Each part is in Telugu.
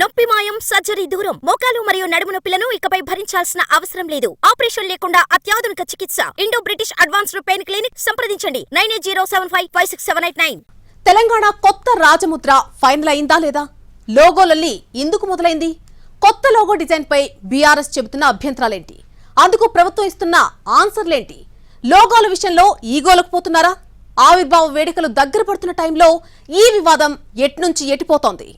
నొప్పి మాయం సర్జరీ దూరం. మోకాలు మరియు నడుము నొప్పులను ఇకపై భరించాల్సిన అవసరం లేదు. ఆపరేషన్ లేకుండా అత్యాధునిక చికిత్స. Indo British advanced pain clinic సంప్రదించండి. Nine eight zero seven five five six seven eight nine. Telangana కొత్త రాజముద్ర ఫైనల్ అయిందా లేదా? లోగోలల్లి ఎందుకు మొదలైంది? కొత్త లోగో డిజైన్ పై బీఆర్ఎస్ చెబుతున్న అభ్యంతరాలేంటి? అందుకు ప్రభుత్వం ఇస్తున్న ఆన్సర్లేంటి లోగోల విషయంలో ఈగోలకు పోతున్నారా? ఆవిర్భావ వేడుకలు దగ్గర పడుతున్న టైంలో ఈ వివాదం ఎట్నుంచి ఎటిపోతోంది?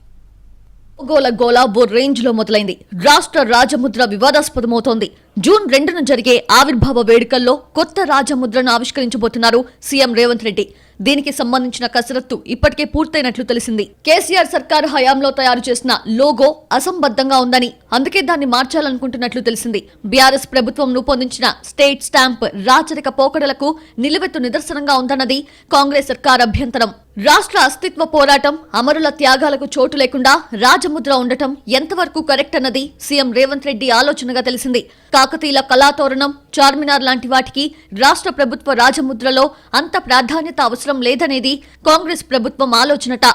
గోల గోలా బోర్ రేంజ్లో మొదలైంది. రాష్ట్ర రాజముద్ర వివాదాస్పదమవుతోంది. జూన్ రెండున జరిగే ఆవిర్భావ వేడుకల్లో కొత్త రాజముద్రను ఆవిష్కరించబోతున్నారు సీఎం రేవంత్ రెడ్డి. దీనికి సంబంధించిన కసరత్తు ఇప్పటికే పూర్తయినట్లు తెలిసింది. కేసీఆర్ సర్కారు హయాంలో తయారు చేసిన లోగో అసంబద్ధంగా ఉందని అందుకే దాన్ని మార్చాలనుకుంటున్నట్లు తెలిసింది. బీఆర్ఎస్ ప్రభుత్వం రూపొందించిన స్టేట్ స్టాంప్ రాచరిక పోకడలకు నిలువెత్తు నిదర్శనంగా ఉందన్నది కాంగ్రెస్ సర్కార్ అభ్యంతరం. రాష్ట్ర అస్తిత్వ పోరాటం అమరుల త్యాగాలకు చోటు లేకుండా రాజముద్ర ఉండటం ఎంతవరకు కరెక్ట్ అన్నది సీఎం రేవంత్ రెడ్డి ఆలోచనగా తెలిసింది. కాకతీయుల కళాతోరణం చార్మినార్ లాంటి వాటికి రాష్ట్ర ప్రభుత్వ రాజముద్రలో అంత ప్రాధాన్యత అవసరం లేదనేది కాంగ్రెస్ ప్రభుత్వం ఆలోచనట.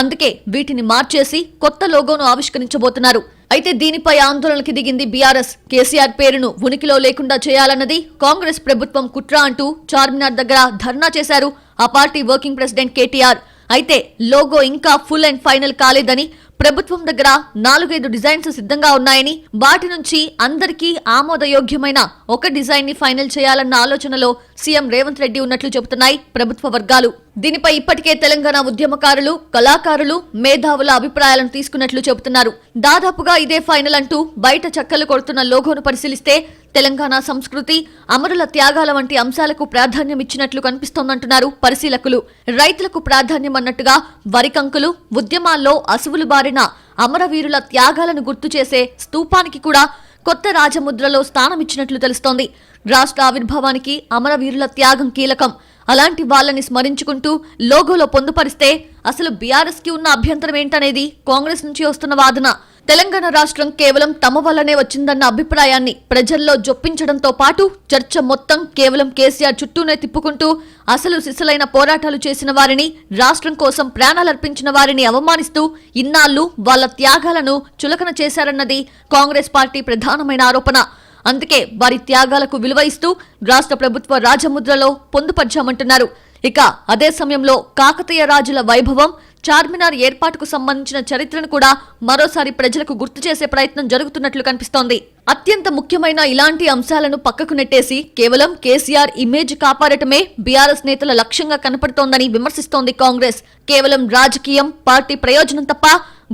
అందుకే వీటిని మార్చేసి కొత్త లోగోను ఆవిష్కరించబోతున్నారు. అయితే దీనిపై ఆందోళనకి దిగింది బీఆర్ఎస్. కేసీఆర్ పేరును ఉనికిలో లేకుండా చేయాలన్నది కాంగ్రెస్ ప్రభుత్వం కుట్ర అంటూ చార్మినార్ దగ్గర ధర్నా చేశారు ఆ పార్టీ వర్కింగ్ ప్రెసిడెంట్ కేటీఆర్. అయితే లోగో ఇంకా ఫుల్ అండ్ ఫైనల్ కాలేదని ప్రభుత్వం దగ్గర నాలుగైదు డిజైన్స్ సిద్ధంగా ఉన్నాయని వాటి నుంచి అందరికీ ఆమోదయోగ్యమైన ఒక డిజైన్ని ఫైనల్ చేయాలన్న ఆలోచనలో సీఎం రేవంత్ రెడ్డి ఉన్నట్లు చెబుతున్నాయి ప్రభుత్వ వర్గాలు. దీనిపై ఇప్పటికే తెలంగాణ ఉద్యమకారులు కళాకారులు మేధావుల అభిప్రాయాలను తీసుకున్నట్లు చెబుతున్నారు. దాదాపుగా ఇదే ఫైనల్ అంటూ బయట చక్కలు కొడుతున్న లోగోను పరిశీలిస్తే తెలంగాణ సంస్కృతి అమరుల త్యాగాల వంటి అంశాలకు ప్రాధాన్యం ఇచ్చినట్లు కనిపిస్తోందంటున్నారు పరిశీలకులు. రైతులకు ప్రాధాన్యం అన్నట్టుగా వరికంకులు ఉద్యమాల్లో అసువులు బారిన అమరవీరుల త్యాగాలను గుర్తు చేసే స్తూపానికి కూడా కొత్త రాజముద్రలో స్థానమిచ్చినట్లు తెలుస్తోంది. రాష్ట్ర ఆవిర్భావానికి అమరవీరుల త్యాగం కీలకం. అలాంటి వాళ్ళని స్మరించుకుంటూ లోగోలో పొందుపరిస్తే అసలు బీఆర్ఎస్కి ఉన్న అభ్యంతరం ఏంటనేది కాంగ్రెస్ నుంచి వస్తున్న వాదన. తెలంగాణ రాష్ట్రం కేవలం తమ వల్లనే వచ్చిందన్న అభిప్రాయాన్ని ప్రజల్లో జొప్పించడంతో పాటు చర్చ మొత్తం కేవలం కేసీఆర్ చుట్టూనే తిప్పుకుంటూ అసలు సిసలైన పోరాటాలు చేసిన వారిని రాష్ట్రం కోసం ప్రాణాలర్పించిన వారిని అవమానిస్తూ ఇన్నాళ్ళు వాళ్ళ త్యాగాలను చులకన చేశారన్నది కాంగ్రెస్ పార్టీ ప్రధానమైన ఆరోపణ. అందుకే వారి త్యాగాలకు విలువ ఇస్తూ రాష్ట్ర ప్రభుత్వ రాజముద్రలో పొందుపరిచామంటున్నారు. ఇక అదే సమయంలో కాకతీయ రాజుల వైభవం చార్మినార్ ఏర్పాటుకు సంబంధించిన చరిత్రను కూడా మరోసారి ప్రజలకు గుర్తు చేసే ప్రయత్నం జరుగుతున్నట్లు కనిపిస్తోంది. అత్యంత ముఖ్యమైన ఇలాంటి అంశాలను పక్కకు నెట్టేసి కేవలం కేసీఆర్ ఇమేజ్ కాపాడటమే బీఆర్ఎస్ నేతల లక్ష్యంగా కనపడుతోందని విమర్శిస్తోంది కాంగ్రెస్. కేవలం రాజకీయం పార్టీ ప్రయోజనం తప్ప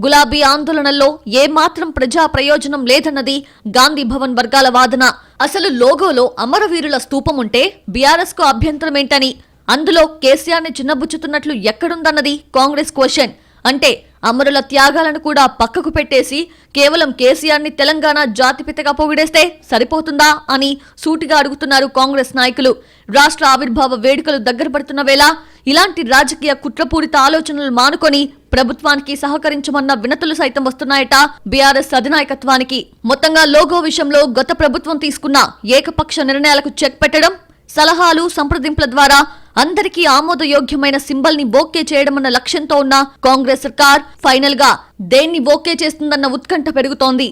గులాబీ ఆందోళనల్లో ఏమాత్రం ప్రజా ప్రయోజనం లేదన్నది గాంధీ భవన్ వర్గాల వాదన. అసలు లోగోలో అమరవీరుల స్తూపం ఉంటే బీఆర్ఎస్కు అభ్యంతరమేంటని అందులో కేసీఆర్ని చిన్నబుచ్చుతున్నట్లు ఎక్కడుందన్నది కాంగ్రెస్ క్వశ్చన్. అంటే అమరుల త్యాగాలను కూడా పక్కకు పెట్టేసి కేవలం కేసీఆర్ని తెలంగాణ జాతిపితగా పొగిడేస్తే సరిపోతుందా అని సూటిగా అడుగుతున్నారు కాంగ్రెస్ నాయకులు. రాష్ట్ర ఆవిర్భావ వేడుకలు దగ్గర పడుతున్న వేళ ఇలాంటి రాజకీయ కుట్రపూరిత ఆలోచనలు మానుకొని ప్రభుత్వానికి సహకరించమన్న వినతులు సైతం వస్తున్నాయట బీఆర్ఎస్ అధినాయకత్వానికి. మొత్తంగా లోగో విషయంలో గత ప్రభుత్వం తీసుకున్న ఏకపక్ష నిర్ణయాలకు చెక్ పెట్టడం సలహాలు సంప్రదింపుల ద్వారా అందరికీ ఆమోదయోగ్యమైన సింబల్ని ఓకే చేయడమన్న లక్ష్యంతో ఉన్న కాంగ్రెస్ సర్కార్ ఫైనల్గా దేన్ని ఓకే చేస్తుందన్న ఉత్కంఠ పెరుగుతోంది.